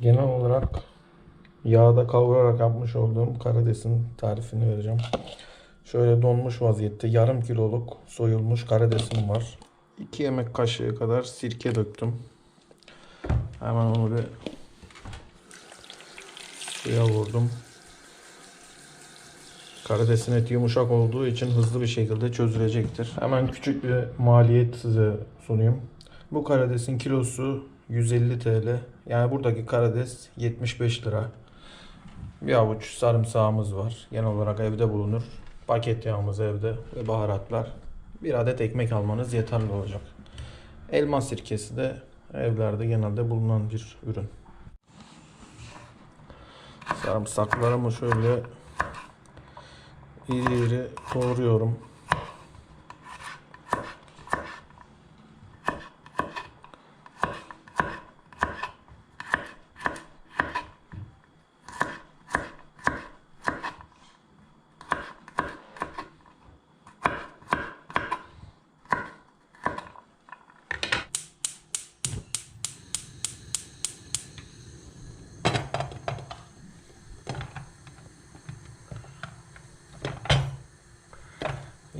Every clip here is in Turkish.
Genel olarak yağda kavurarak yapmış olduğum karidesin tarifini vereceğim. Şöyle donmuş vaziyette yarım kiloluk soyulmuş karidesim var. 2 yemek kaşığı kadar sirke döktüm. Hemen onu bir suya vurdum. Karidesin eti yumuşak olduğu için hızlı bir şekilde çözülecektir. Hemen küçük bir maliyet size sunayım. Bu karidesin kilosu 150 TL. Yani buradaki karides 75 lira. Bir avuç sarımsağımız var. Genel olarak evde bulunur. Paket yağımız evde ve baharatlar. Bir adet ekmek almanız yeterli olacak. Elma sirkesi de evlerde genelde bulunan bir ürün. Sarımsaklarımı şöyle iri iri doğruyorum.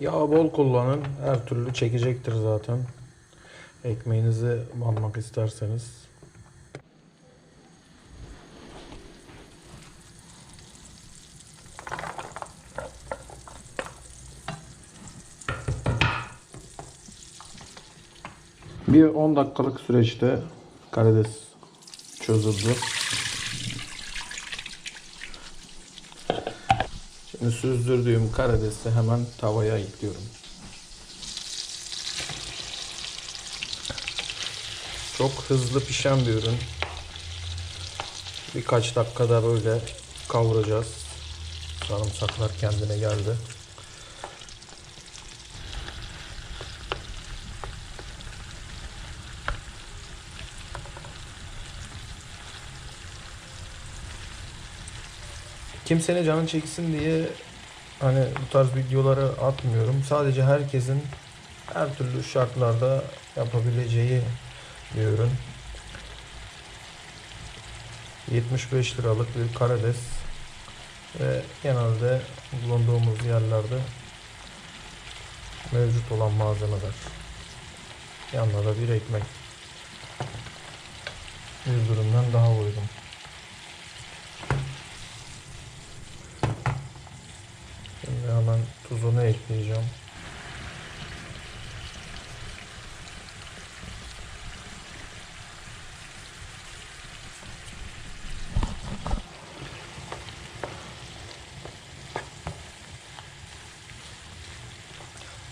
Yağ bol kullanın. Her türlü çekecektir zaten. Ekmeğinizi banmak isterseniz. Bir 10 dakikalık süreçte karides çözüldü. Süzdürdüğüm karidesi hemen tavaya ekliyorum. Çok hızlı pişen bir ürün. Birkaç dakikada böyle kavuracağız. Sarımsaklar kendine geldi. Kimsenin canı çeksin diye hani bu tarz videoları atmıyorum. Sadece herkesin her türlü şartlarda yapabileceği bir ürün. 75 liralık bir karides ve genelde bulunduğumuz yerlerde mevcut olan malzemeler. Yanında da bir ekmek. Bir üründen daha uygun. Şimdi hemen tuzunu ekleyeceğim.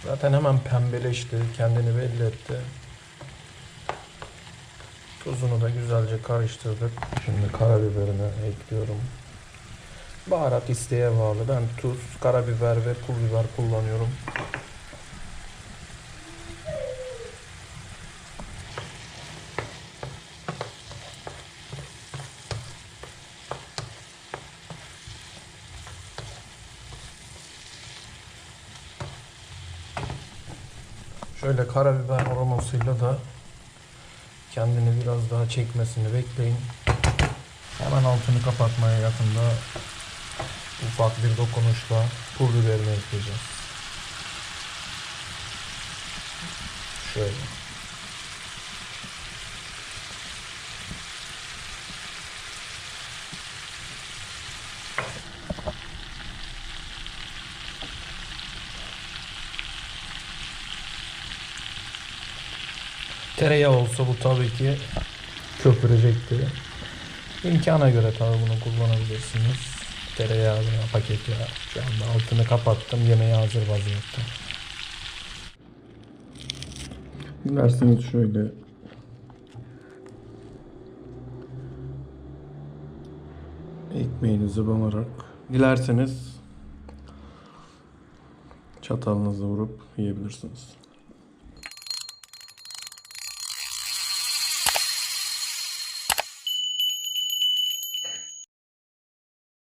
Zaten hemen pembeleşti, kendini belli etti. Tuzunu da güzelce karıştırdık. Şimdi karabiberini ekliyorum. Baharat isteğe bağlı. Ben tuz, karabiber ve pul biber kullanıyorum. Şöyle karabiber aromasıyla da kendini biraz daha çekmesini bekleyin. Hemen altını kapatmaya yakında ufak bir dokunuşla pul biberini ekleyeceğiz. Şöyle. Tereyağı olsa bu tabii ki köpürecekti. İmkana göre tabii bunu kullanabilirsiniz. Tereyağı veya paket yağı. Şu anda altını kapattım. Yemeğe hazır vaziyette. Dilerseniz şöyle ekmeğinizi banarak dilerseniz çatalınızı vurup yiyebilirsiniz.